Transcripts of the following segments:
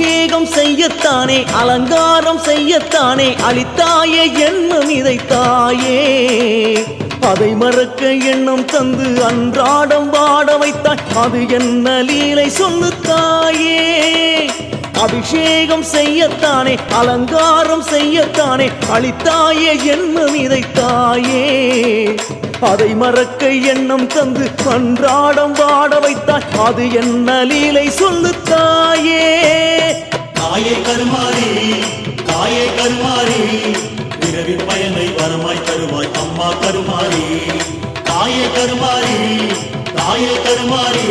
அபிஷேகம் செய்யத்தானே அலங்காரம் செய்யத்தானே அளித்தாயே எண்ணம் தாயே அதை மறக்க எண்ணம் தந்து அன்றாடம் வாட வைத்தாய் அது என்ன லீலை சொல்லு தாயே அபிஷேகம் செய்யத்தானே அலங்காரம் செய்யத்தானே அளித்தாயே எண்ணம் தாயே அதை மறக்க எண்ணம் தந்து அன்றாடம் வாட வைத்தாய் அது என்ன லீலை சொல்லு தாயே தாயே கருமாறி தாயே கருமாறி இரவின் பயனை வரமாய் தருவாய் அம்மா கருமாறி. தாயே கருமாறி தாயே கருமாறி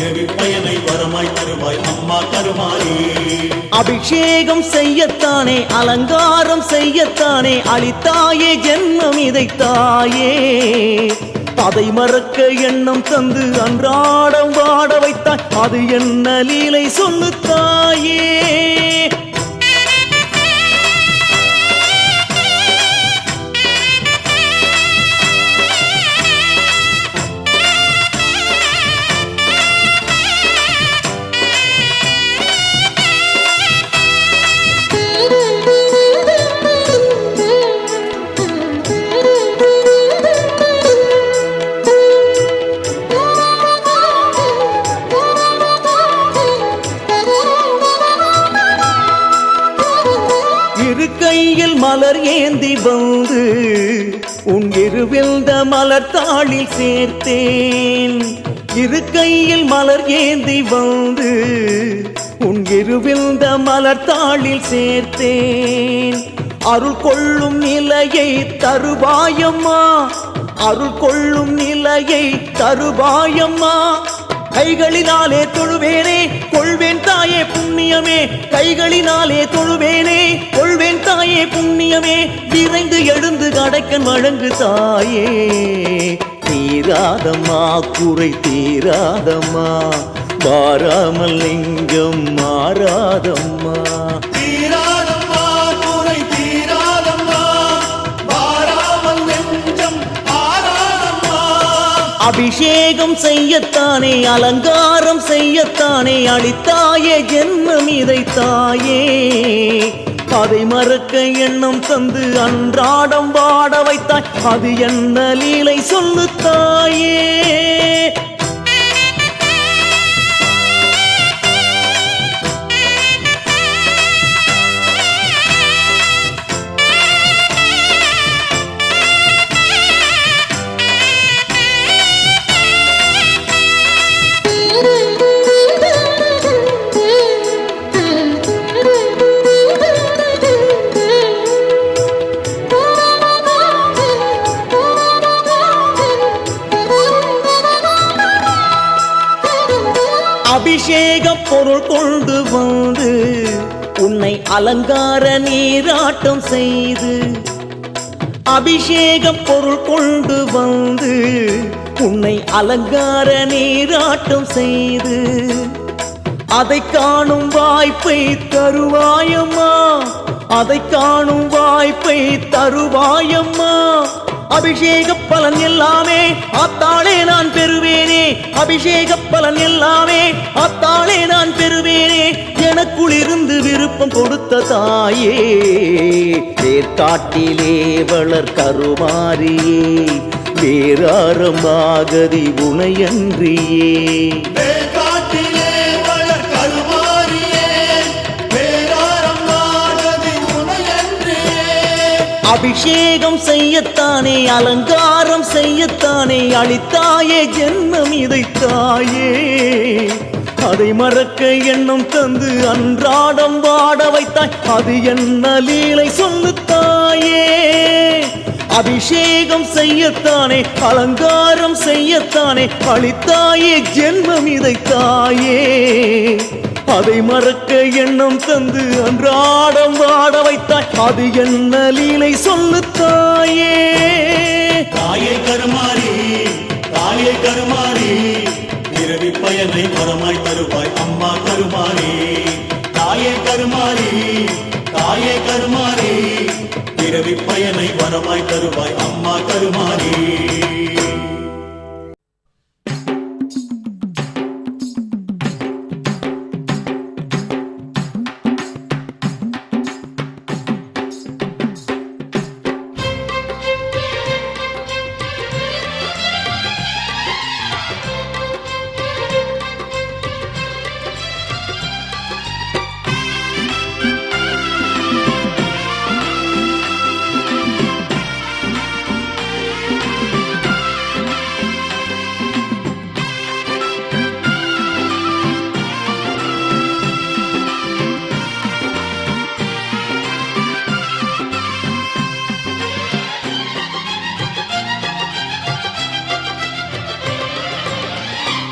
பயனை வரமாய் தருவாய் அம்மா கருமாரி அபிஷேகம் செய்யத்தானே அலங்காரம் செய்யத்தானே அளித்தாயே ஜென்மம் தாயே அதை மறக்க எண்ணம் தந்து அன்றாடம் வாட வைத்தாய் அது என்ன லீலை சொல்லு தாயே வந்து உன் இருவில்த மலர் தாளில் சேர்த்தேன். இரு கையில் மலர் ஏந்தி வந்து உன் இருவில்த மலர் தாளில் சேர்த்தேன். அருள் கொள்ளும் நிலையை தருவாயம்மா. அருள் கொள்ளும் நிலையை தருவாயம்மா. கைகளினாலே தொழுவேனே கொள்வேன் தாயே புண்ணியமே. கைகளினாலே தொழுவேனே கொள்வேன் தாயே புண்ணியமே. விரைந்து எழுந்து கடைக்கன் வழங்கு தாயே. தீராதம்மா குறை தீராதம்மா. மாறாமல் லிங்கம் மாறாதம்மா. அபிஷேகம் செய்யத்தானே அலங்காரம் செய்யத்தானே அளித்தாயே ஜென்மம் இதை தாயே அதை மறக்க எண்ணம் தந்து அன்றாடம் வாட வைத்தாய் அது என்ன லீலை சொல்லு தாயே அபிஷேக பொருள் கொண்டு வந்து உன்னை அலங்கார நீராட்டம் செய்து அபிஷேக பொருள் கொண்டு வந்து உன்னை அலங்கார நீராட்டம் செய்து அதை காணும் வாய்ப்பை தருவாயம்மா அதை காணும் வாய்ப்பை தருவாயம்மா. அபிஷேக பலன் எல்லாமே அத்தாளே நான் பெறுவேனே. அபிஷேக பலன் எல்லாமே அத்தாளே நான் பெறுவேனே. எனக்குளிருந்து விருப்பம் கொடுத்த தாயே தேர்காட்டிலே வளர் கருமாரியே வேறாரமாகதி உனையன்றியே. அபிஷேகம் செய்யத்தானே அலங்காரம் செய்யத்தானே அளித்தாயே ஜென்மம் இதை தாயே அதை மறக்க எண்ணம் தந்து அன்றாடம் வாட வைத்தாய் அது என்ன லீலை சொல்லு தாயே அபிஷேகம் செய்யத்தானே அலங்காரம் செய்யத்தானே அளித்தாயே ஜென்மம் இதை தாயே அதை மறக்க எண்ணம் தந்து அன்றாடம் வாட வைத்தாய். அது என்ன லீலை சொல்லு தாயே தாயே கருமாறி தாயே கருமாறி இரவி பயனை வரமாய் தருவாய் அம்மா கருமாறி. தாயே கருமாரி தாயே கருமாறி இரவி பயனை வரமாய் தருவாய் அம்மா கருமாறி.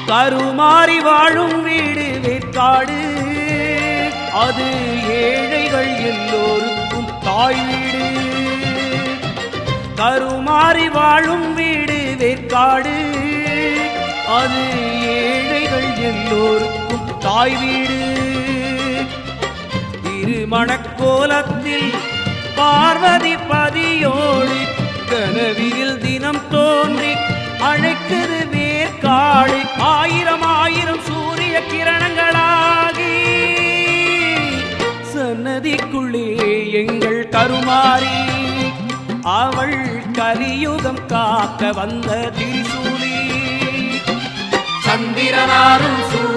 கருமாறி வாழும் வீடு வேற்காடு. அது ஏழைகள் எல்லோருக்கும் தாய் வீடு. கருமாறி வாழும் வீடு வேற்காடு. அது ஏழைகள் எல்லோருக்கும் தாய் வீடு. திருமணக்கோலத்தில் பார்வதி பதியோடு கனவியில் தினம் தோன்றி அழைக்கிறது வேர்க்காடு கலியுகம் காக்க வந்த திரிசூலி. சந்திரனாரும் சூ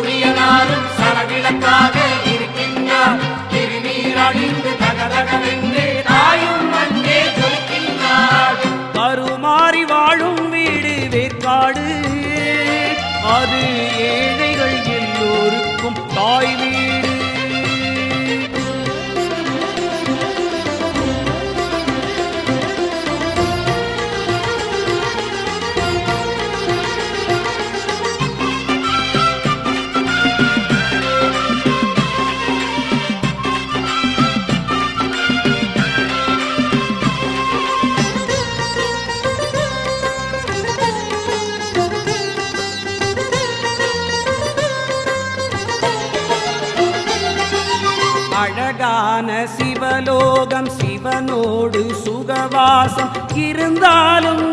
ஞான சிவலோகம் சிவனோடு சுகவாசம் இருந்தாலும்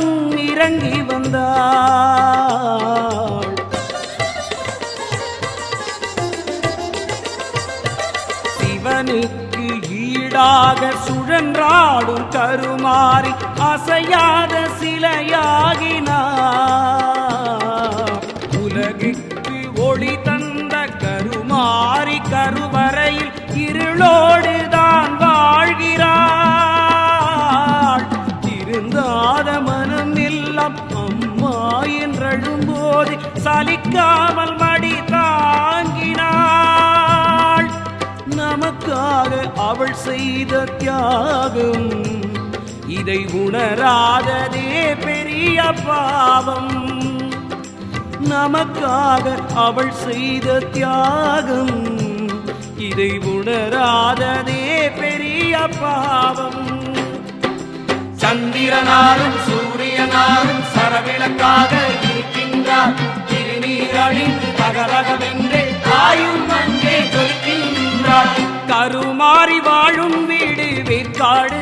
இறங்கி வந்தாள். சிவனுக்கு ஈடாக சுழன்றாடும் கருமாறி அசையாத சிலையாகினார். உலகுக்கு ஒளி என்றழும்போது மடி தாங்கினாள். நமக்காக அவள் செய்த தியாகம் இதை உணராததே பெரிய பாவம். நமக்காக அவள் செய்த தியாகம் இதை உணராததே பெரிய பாவம். சந்திரனாரும் சூரியனாரும் சரவிளக்காக இருக்கின்றார். திருநீர் அணிந்து தகரகமென்றே அங்கே ஜொலிக்கின்றார் கருமாறி வாழும் வீடு வேற்காடு.